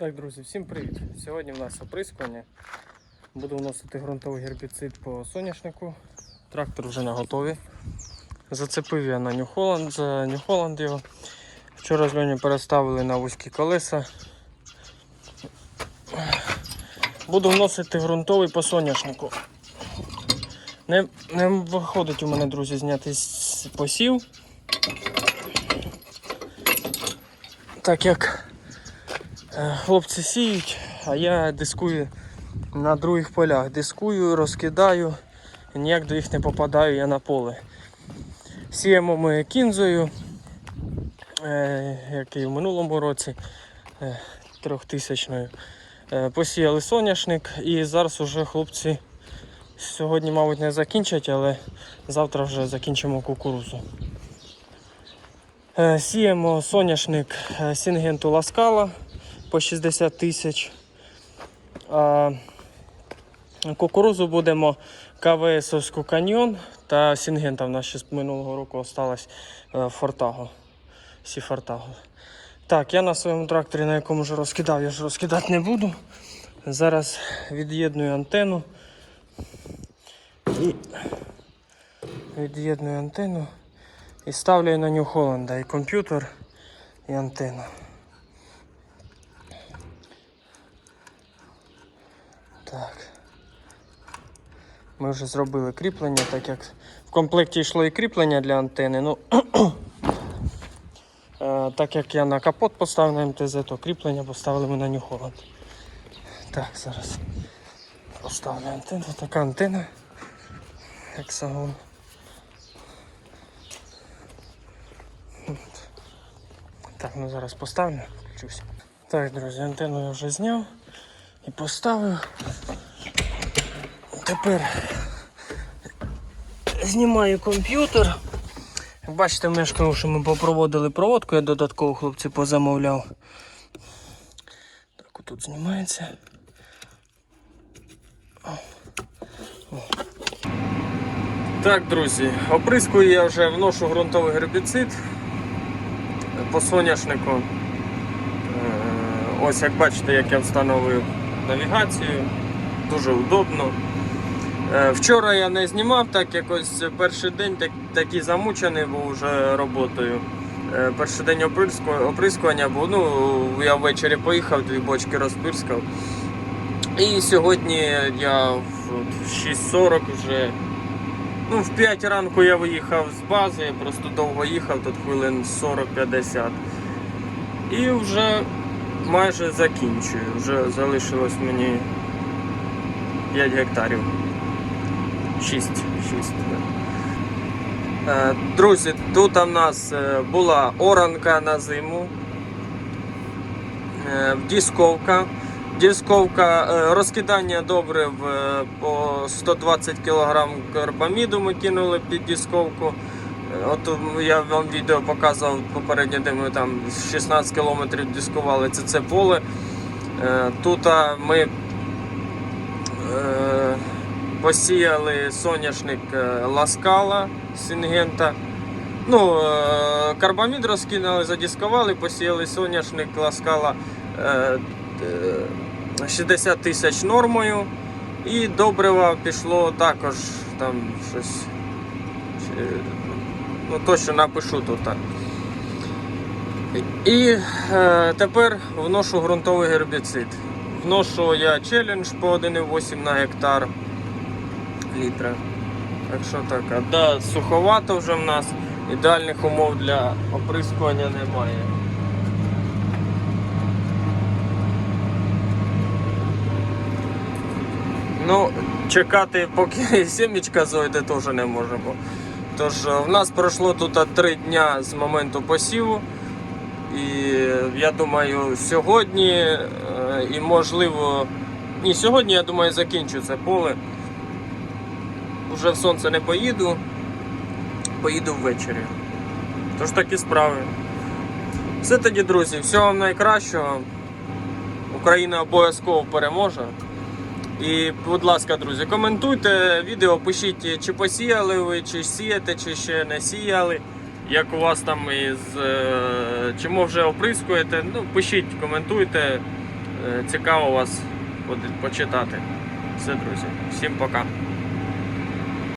Так, друзі, всім привіт! Сьогодні в нас оприскування. Буду вносити ґрунтовий гербіцид по соняшнику. Трактор вже на готові. Зацепив я на Holland його. Вчора з Льоні переставили на вузькі колеса. Буду вносити ґрунтовий по соняшнику. Не, не виходить у мене, друзі, зняти посів. Так як Хлопці сіють, а я дискую на других полях. Дискую, розкидаю, ніяк до їх не попадаю я на поле. Сіємо ми кінзою, е, як і в минулому році, е, трьохтисячною. Е, Посіяли соняшник і зараз уже хлопці сьогодні, мабуть, не закінчать, але завтра вже закінчимо кукурузу. Е, Сіємо соняшник е, Сінгенту Ласкала по 60 тисяч. А кукурузу будемо КВСовську каньйон та Сінгента. В нас ще з минулого року осталась е, Фортаго. Сі Фортаго. Так, я на своєму тракторі, на якому вже розкидав, я ж розкидати не буду. Зараз від'єдную антенну. І від'єдную антенну і ставлю на New Holland і комп'ютер, і антенну. Так. Ми вже зробили кріплення, так як в комплекті йшло і кріплення для антени. Ну, е, так як я на капот поставив на МТЗ, то кріплення поставили ми на New. Так, зараз поставлю антенну. Така. Hexagon. От. Так, ну зараз поставлю, включусь. Так, друзі, антенну я вже зняв і поставив. Тепер знімаю комп'ютер. Як бачите, в мене що ми попроводили проводку, я додатково хлопці позамовляв. Так, отут знімається. О. Так, друзі, оприскую я вже вношу ґрунтовий гербіцид по соняшнику. Е, Ось як бачите, як я встановив навігацію, дуже удобно. Е, Вчора я не знімав, так якось перший день так, такий замучений був вже роботою. Е, Перший день оприскування був. Ну, я ввечері поїхав, дві бочки розпирскав. І сьогодні я в в 6.40 вже. Ну, в 5 ранку я виїхав з бази, просто довго їхав, тут хвилин 40-50. І вже майже закінчую. Вже залишилось мені 5 гектарів. 6. 6 Е, Друзі, тут у нас е, була оранка на зиму, е, дісковка. Дісковка, розкидання добрив е, по 120 кг карбаміду ми кинули під дісковку. Е, От я вам відео показував попередньо, де ми там 16 км дискували це, це поле. Е, Тут ми е, посіяли соняшник е, Ласкала Сінгента. Ну, е, карбамід розкинули, задіскували, посіяли соняшник Ласкала е, е, 60 тисяч нормою. І добрива пішло також там щось. Ну, точно напишу тут. так. І е, тепер вношу ґрунтовий гербіцид. Вношу я челендж по 1,8 на гектар літра. Так що так, а да, суховато вже в нас. Ідеальних умов для оприскування немає. Ну, чекати, поки сімечка зойде, теж не можемо. Тож е, в нас пройшло тут три дня з моменту посіву. І я думаю, сьогодні е, і можливо. Ні, сьогодні, я думаю, закінчу це поле. Уже в сонце не поїду, поїду ввечері. Тож такі справи. Все тоді, друзі, всього вам найкращого. Україна обов'язково переможе. І, будь ласка, друзі, коментуйте відео, пишіть, чи посіяли ви, чи сієте, чи ще не сіяли. Як у вас там із. е, Чому вже оприскуєте? Ну, пишіть, коментуйте. Е, Цікаво вас почитати. Все, друзі. Всім пока.